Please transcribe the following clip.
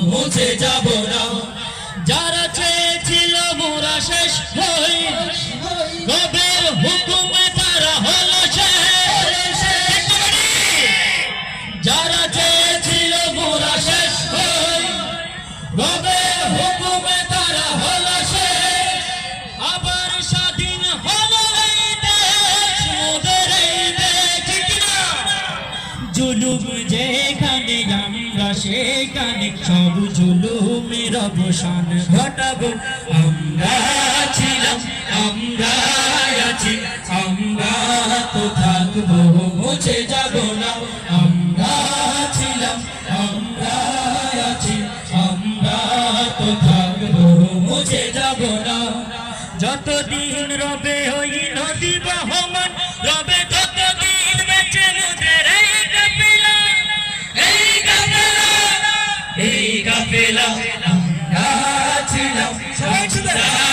মুছে যাব না। যারা চেয়েছিল মোরা শেষ হই। রবের হুকুমে তারা হলো যারা চেয়েছিল মোরা শেষ হই। রবের জুলুম যেখানে, আমরা সেখানে। সব জুলুমের অবসান ঘটাবো। আমরা ছিলাম, আমরা আমরা তো থাকব, মুছে যাব না। আমরা ছিলাম, আমরা আমরা তো থাকব, মুছে যাব না। যতদিন রবে ওই নদী বহমান Bela, Bela, Bela, Bela, Bela,